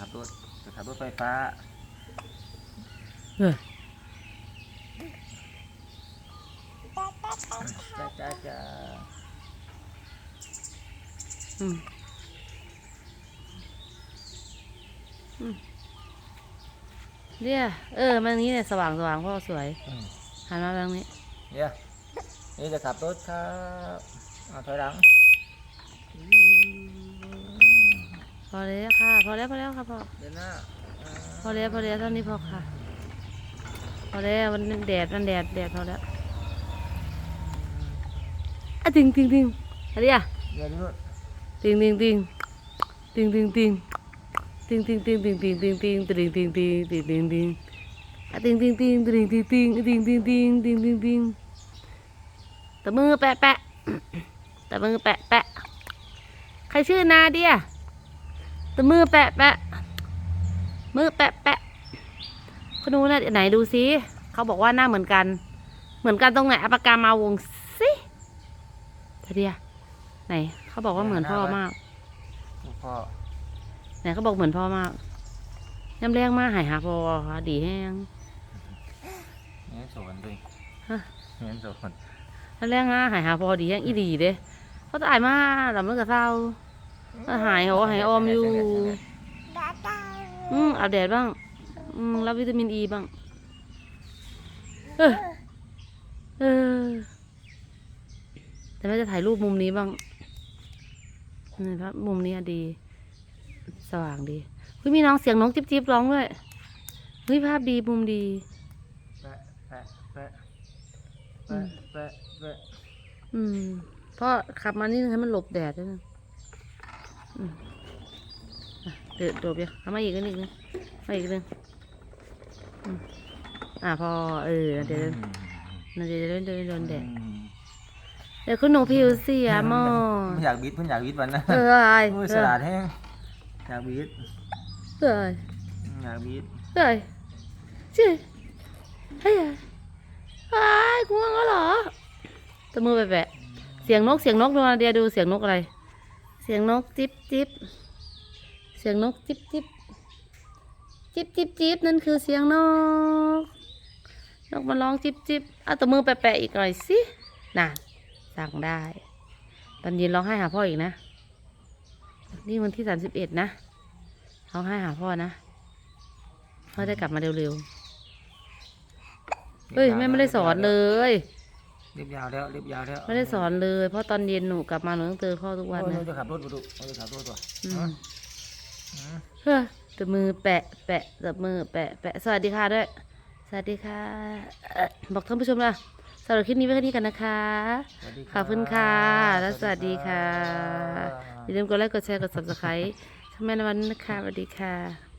ขับรถจะขับรถไฟฟ้าเออจ้าจ้าจ้าอืมอืมเนี่ยเออมันนี้เนี่ยสว่างสว่างพ่อสวยอืมหันมาทางนี้ เนี่ยนี่จะขับรถครับเอาถอยหลัง พอแล้วค่ะ พอแล้วพอแล้วค่ะพ่อเดินหน้าอ่าพอแล้วพอแล้วเท่านี้พอค่ะ พอแล้วมันแดดมันแดดแดดพอแล้วอะติงติงติงอะไรอะเดี๋ยวนู่นติงติงติงติงติงติงติงติงติงติงติงติงติงติงติงติงติงติงติงอะติงติงติงติงติงติงติงติงติงติงติงติงตะมือแปะแปะตะมือแปะแปะใครชื่อนาเดีย ตะมือแปะแปะมือแปะแปะคุณดูนะไหนดูซิเขาบอกว่าหน้าเหมือนกัน เหมือนกันตรงไหนเอาปากกามาวงสิเธอเดียไหนเขาบอกว่าเหมือนพ่อมากลูกพ่อไหนเขาบอกเหมือนพ่อมากย้ำแรงมากหายหาพ่อค่ะดีแห้งเงี้ยสวนด้วยฮะเงี้ยสวนย้ำแรงมากหายหาพ่อดีแห้งอีดีเด้เขาตายมาลำเลิกกับเศร้าก็ หายหัวหายออมอยู่ อืมอาบแดดบ้าง อืมรับวิตามินอีบ้าง เออเออแต่แม่จะถ่ายรูปมุมนี้บ้างนี่ครับมุมนี้อะดี สว่างดีเฮ้ยมีน้องเสียงน้องจิ๊บจิ๊บร้องด้วยเฮ้ยภาพดีมุมดีแปะแปะแปะแปะแปะแปะอืมเพราะขับมานี่ให้มันหลบแดดด้วยนะอืมอะ เดือดโดบเดียวทำมาอีกนิดนึงมาอีกนิดนึงอืมอะพอเออเดี๋ยวเดี๋ยวเดี๋ยวเดี๋ยวเดี๋ยวโดนแดดเดี๋ยวคุณหนูผิวเสียมอไม่อยากบิดไม่อยากบิดวันนะเอออะไรโอ้ยเอสอลัดแห้งอยากบิดเอออยากบิดเออเจ๊เฮ้ยไอ้ายง่วงแล้วเหรอตะมือแปะๆเสียงนกเสียงนกดูนะเดียวดูเสียงนกอะไร สียงนกจิ๊บจิ๊บเสียงนกจิ๊บจิ๊บจิ๊บจิ๊บจิ๊บนั่นคือเสียงนก นกมันร้องจิ๊บจิ๊บเอาตะมือแปะๆอีกหน่อยสิน่ะสั่งได้ ตอนเย็นร้องไห้หาพ่ออีกนะ นี่วันที่สามสิบเอ็ดนะร้องไห้หาพ่อนะ พ่อได้กลับมาเร็วๆ เฮ้ยแม่ไม่ได้สอนเลย เรียบยาวแล้วเรียบยาวแล้วไม่ได้สอนเลย เพราะตอนเย็นหนูกลับมาหนูต้องเจอพ่อทุกวันโอ้ยนะเราจะขับรถมาดูเราจะขับรถตัวอืมฮะอืมเฮ้ยตบมือแปะ แปะตบมือแปะแปะสวัสดีค่ะด้วย สวัสดีค่ะเอ่อบอกท่านผู้ชมนะสำหรับคลิปนี้ไว้แค่นี้กันนะคะสวัสดีขอบคุณค่ะ และสวัสดีค่ะรับอย่าลืมกดไลค์กดแชร์กด subscribe ช่องแม่นวันนะคะสวัสดีค่ะ